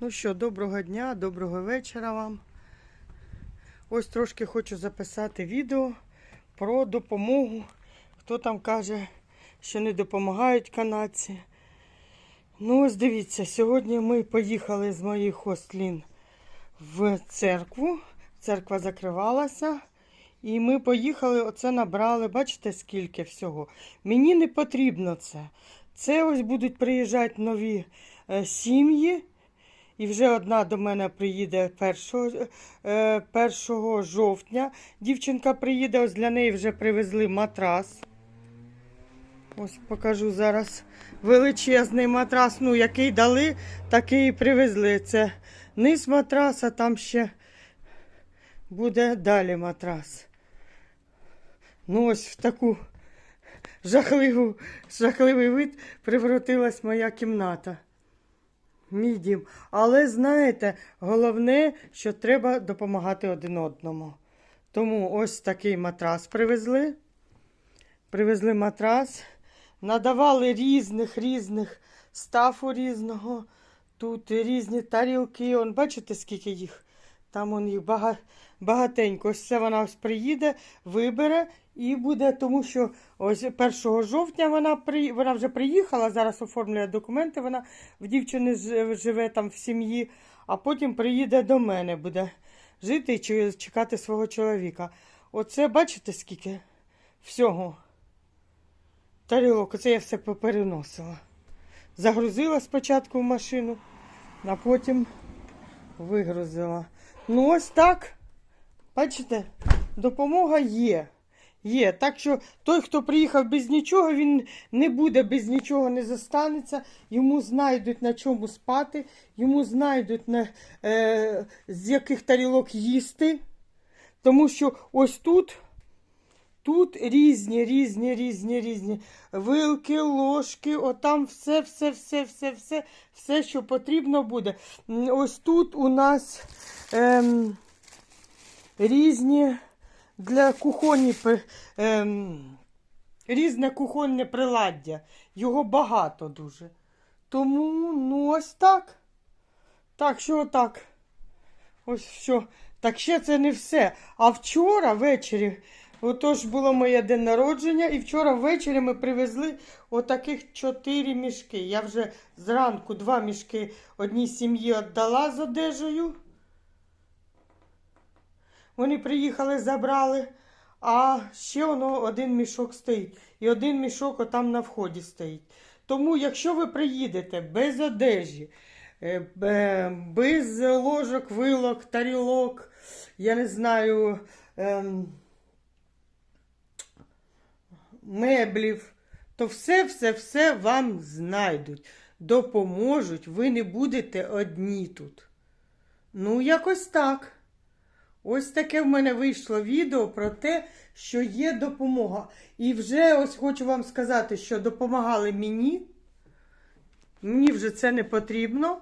Ну що, доброго дня, доброго вечора вам. Ось трошки хочу записати відео про допомогу. Хто там каже, що не допомагають канадці. Ну, ось дивіться, сьогодні ми поїхали з моїх хостлін в церкву. Церква закривалася. І ми поїхали, оце набрали, бачите, скільки всього. Мені не потрібно це. Це ось будуть приїжджати нові е, сім'ї. І вже одна до мене приїде 1, е, 1 жовтня. Дівчинка приїде, ось для неї вже привезли матрас. Ось покажу зараз величезний матрас. Ну, який дали, такий і привезли. Це низ матраса, там ще буде далі матрас. Ну, ось в таку жахливу, жахливий вид превратилась моя кімната. Мій дім. Але знаєте, головне, що треба допомагати один одному. Тому ось такий матрас привезли. Привезли матрас, надавали різних різних стафу різного. Тут різні тарілки. Он, бачите, скільки їх? Там он їх багатенько. Ось це вона ось приїде, вибере і буде, тому що ось 1 жовтня вона при, вона вже приїхала, зараз оформлює документи. Вона в дівчини живе там в сім'ї, а потім приїде до мене, буде жити і чекати свого чоловіка. Оце бачите, скільки всього. Тарілок, оце я все попереносила. Загрузила спочатку в машину, а потім вигрузила. Ну, ось так. Бачите, допомога є. Є. Так що той, хто приїхав без нічого, він не буде без нічого, не застанеться. Йому знайдуть на чому спати, йому знайдуть на, е, з яких тарілок їсти. Тому що ось тут, тут різні, різні, різні, різні вилки, ложки, отам все, все, все, все, все, все, що потрібно буде. Ось тут у нас ем, різні для кухонні ем, різне кухонне приладдя. Його багато дуже. Тому, ну, ось так. Так, що отак. Ось що. Так ще це не все. А вчора ввечері, отож було моє день народження, і вчора ввечері ми привезли отаких чотири мішки. Я вже зранку два мішки одній сім'ї віддала з одежею. Вони приїхали, забрали, а ще воно один мішок стоїть. І один мішок отам на вході стоїть. Тому, якщо ви приїдете без одежі, е, без ложок, вилок, тарілок, я не знаю, ем, меблів, то все, все, все вам знайдуть, допоможуть, ви не будете одні тут. Ну, якось так. Ось таке в мене вийшло відео про те, що є допомога. І вже ось хочу вам сказати, що допомагали мені. Мені вже це не потрібно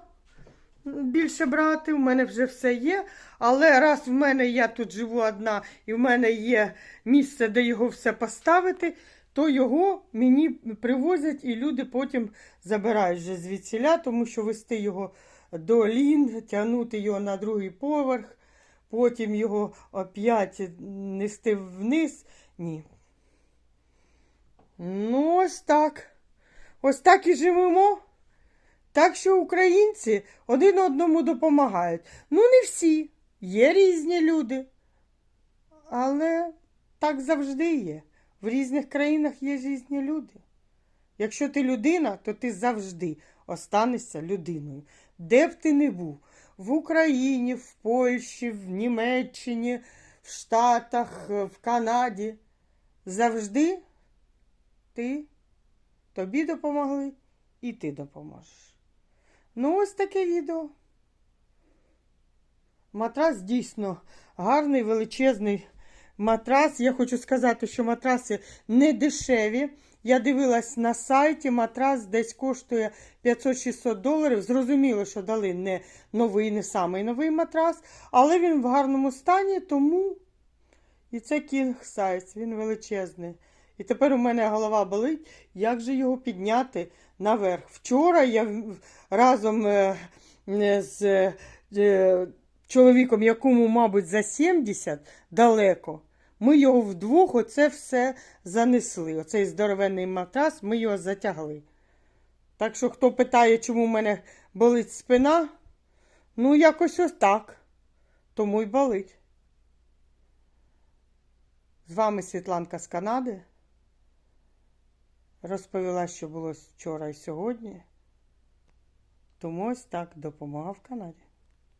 більше брати, в мене вже все є. Але раз в мене я тут живу одна і в мене є місце, де його все поставити, то його мені привозять і люди потім забирають вже звідсіля, тому що вести його до лін, тягнути його на другий поверх, потім його оп'ять нести вниз. Ні. Ну, ось так. Ось так і живемо. Так що українці один одному допомагають. Ну, не всі. Є різні люди. Але так завжди є. В різних країнах є різні люди. Якщо ти людина, то ти завжди останешся людиною. Де б ти не був? В Україні, в Польщі, в Німеччині, в Штатах, в Канаді. Завжди ти тобі допомогли і ти допоможеш. Ну, ось таке відео. Матрас дійсно гарний, величезний матрас. Я хочу сказати, що матраси не дешеві. Я дивилась на сайті, матрас десь коштує 500-600 доларів. Зрозуміло, що дали не новий, не самий новий матрас, але він в гарному стані, тому і це King Size, він величезний. І тепер у мене голова болить, як же його підняти наверх. Вчора я разом е, е, з е, чоловіком, якому, мабуть, за 70 далеко. Ми його вдвох оце все занесли. Оцей здоровенний матрас, ми його затягли. Так що, хто питає, чому в мене болить спина, ну якось ось так. Тому й болить. З вами Світланка з Канади. Розповіла, що було вчора і сьогодні. Тому ось так допомога в Канаді.